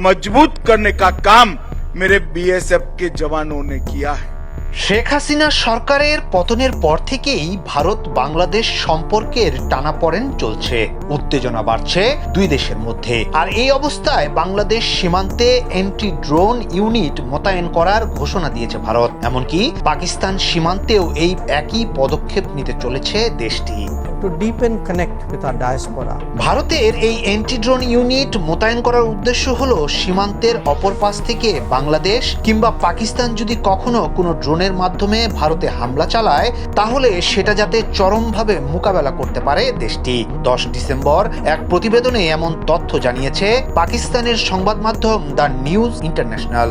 मजबूत करने का काम मेरे बीएसएफ के जवानों ने किया है শেখ হাসিনা সরকারের পতনের পর থেকেই ভারত বাংলাদেশ সম্পর্কের টানাপড়েন চলছে উত্তেজনা বাড়ছে দুই দেশের মধ্যে আর এই অবস্থায় বাংলাদেশ সীমান্তে অ্যান্টি ড্রোন ইউনিট মোতায়েন করার ঘোষণা দিয়েছে ভারত এমনকি পাকিস্তান সীমান্তেও এই একই পদক্ষেপ নিতে চলেছে দেশটি To deepen connect with our diaspora. ভারতের এই অ্যান্টি ড্রোন ইউনিট মোতায়েন করার উদ্দেশ্য হলো সীমান্তের অপর পাশ থেকে বাংলাদেশ কিংবা পাকিস্তান যদি কখনো কোনো ড্রোনের মাধ্যমে ভারতে হামলা চালায়, তাহলে সেটা যাতে চরমভাবে মোকাবেলা করতে পারে দেশটি দশ ডিসেম্বর এক প্রতিবেদনে এমন তথ্য জানিয়েছে পাকিস্তানের সংবাদ মাধ্যম দ্য নিউজ ইন্টারন্যাশনাল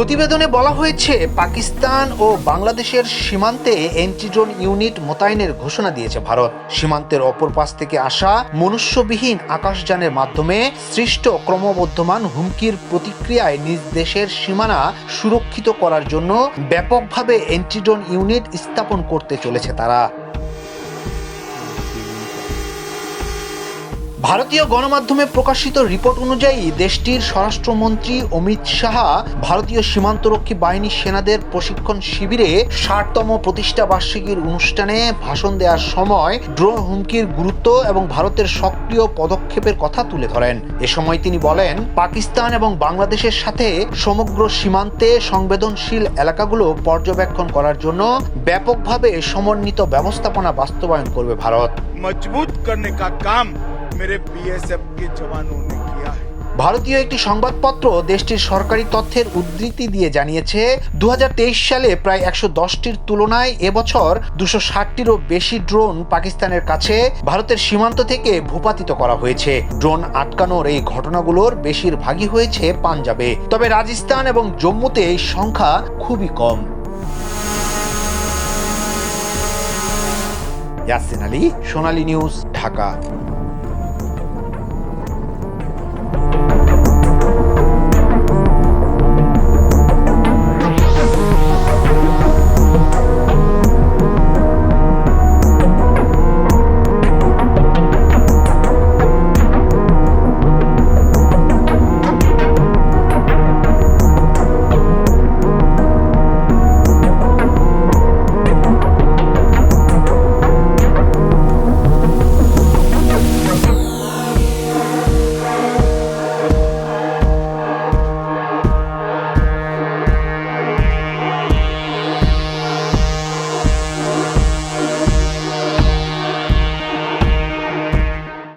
প্রতিবেদনে বলা হয়েছে, পাকিস্তান ও বাংলাদেশের সীমান্তে অ্যান্টিড্রোন ইউনিট মোতায়েনের ঘোষণা দিয়েছে ভারত। সীমান্তের অপর পাশ থেকে আসা মনুষ্যবিহীন আকাশযানের মাধ্যমে সৃষ্ট ক্রমবর্ধমান হুমকির প্রতিক্রিয়ায় নিজ দেশের সীমানা সুরক্ষিত করার জন্য ব্যাপকভাবে অ্যান্টিড্রোন ইউনিট স্থাপন করতে চলেছে তারা। ভারতীয় গণমাধ্যমে প্রকাশিত রিপোর্ট অনুযায়ী দেশটির স্বরাষ্ট্রমন্ত্রী অমিত শাহা ভারতীয় সীমান্তরক্ষী বাহিনী সেনাদের প্রশিক্ষণ শিবিরে ষাটতম প্রতিষ্ঠা বার্ষিকীর অনুষ্ঠানে ভাষণ দেওয়ার সময় ড্রোন হুমকির গুরুত্ব এবং ভারতের সক্রিয় পদক্ষেপের কথা তুলে ধরেন। এ সময় তিনি বলেন, পাকিস্তান এবং বাংলাদেশের সাথে সমগ্র সীমান্তে সংবেদনশীল এলাকাগুলো পর্যবেক্ষণ করার জন্য ব্যাপকভাবে সমন্বিত ব্যবস্থাপনা বাস্তবায়ন করবে ভারত। মজবুত করনে কাজ ভারতীয় একটি সংবাদপত্র দেশটির সরকারি তথ্যের উদ্ধৃতি দিয়ে জানিয়েছে দু হাজার তেইশ সালে প্রায় একশো দশটির তুলনায় এবছর দুশো ষাটটিরও বেশি ড্রোন পাকিস্তানের কাছে ভারতের সীমান্ত থেকে ভূপাতিত করা হয়েছে। ড্রোন আটকানোর এই ঘটনাগুলোর বেশিরভাগই হয়েছে পাঞ্জাবে। তবে রাজস্থান এবং জম্মুতে এই সংখ্যা খুবই কম। ইয়াসিন আলী, সোনালী নিউজ, ঢাকা।